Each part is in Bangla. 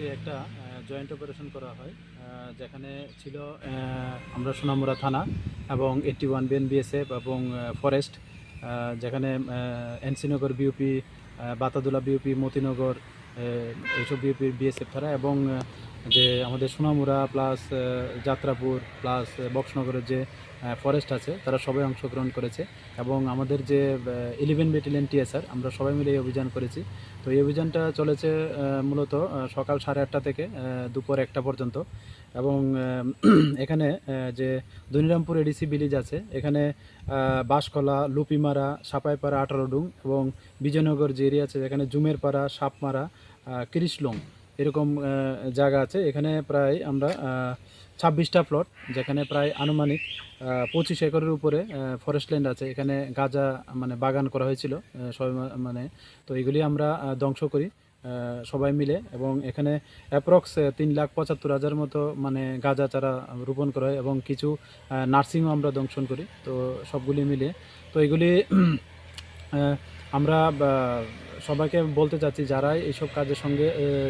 আজকে একটা জয়েন্ট অপারেশন করা হয় যেখানে ছিল আমরা সোনামুড়া থানা এবং এইটটি ওয়ান বিএনবিএসএফ এবং ফরেস্ট যেখানে এনসিনগর বিউপি বাতাদুলা বিউপি মতিনগর এইসব বিউপি বিএসএফ থানা এবং যে আমাদের সোনামুড়া প্লাস যাত্রাপুর প্লাস বক্সনগরের যে ফরেস্ট আছে, তারা সবাই অংশগ্রহণ করেছে। এবং আমাদের যে ইলেভেন ব্যাটালিয়ন টিএসআর আমরা সবাই মিলে এই অভিযান করেছি। তো এই অভিযানটা চলেছে মূলত সকাল সাড়ে আটটা থেকে দুপুর একটা পর্যন্ত। এবং এখানে যে দনিরামপুর এডিসি ভিলেজ আছে, এখানে বাঁশকলা লুপিমারা, সাপাইপাড়া, আঠারোডুং এবং বিজয়নগর যে এরিয়া আছে, যেখানে জুমের পাড়া সাপমারা কিরিশলং এরকম জায়গা আছে। এখানে প্রায় আমরা ছাব্বিশটা প্লট যেখানে প্রায় আনুমানিক পঁচিশ একরের উপরে ফরেস্ট ল্যান্ড আছে। এখানে গাঁজা মানে বাগান করা হয়েছিল সবাই মানে তো এগুলি আমরা ধ্বংস করি সবাই মিলে। এবং এখানে অ্যাপ্রক্স তিন লাখ পঁচাত্তর হাজার মতো মানে গাঁজা চারা রোপণ করা হয় এবং কিছু নার্সিংও আমরা দংশন করি। তো সবগুলি মিলে, তো এগুলি আমরা সবাইকে বলতে চাচ্ছি যারাই এইসব কাজের সঙ্গে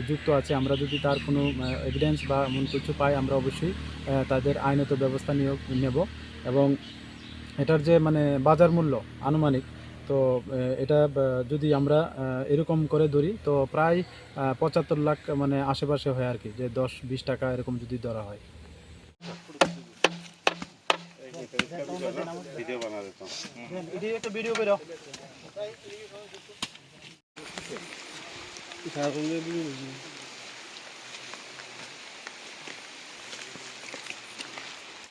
যুক্ত আছে আমরা যদি তার কোনো এভিডেন্স বা এমন কিছু পাই আমরা অবশ্যই তাদের আইনত ব্যবস্থা নিয়োগ নেব। এবং এটার যে মানে বাজার মূল্য আনুমানিক তো এটা যদি আমরা এরকম করে ধরি তো প্রায় পঁচাত্তর লাখ মানে আশেপাশে হয় আর কি যে দশ বিশ টাকা এরকম যদি ধরা হয়। ভিডিও বানা দিতাম একটা ভিডিও করে tá yiyebiliriz. Yani.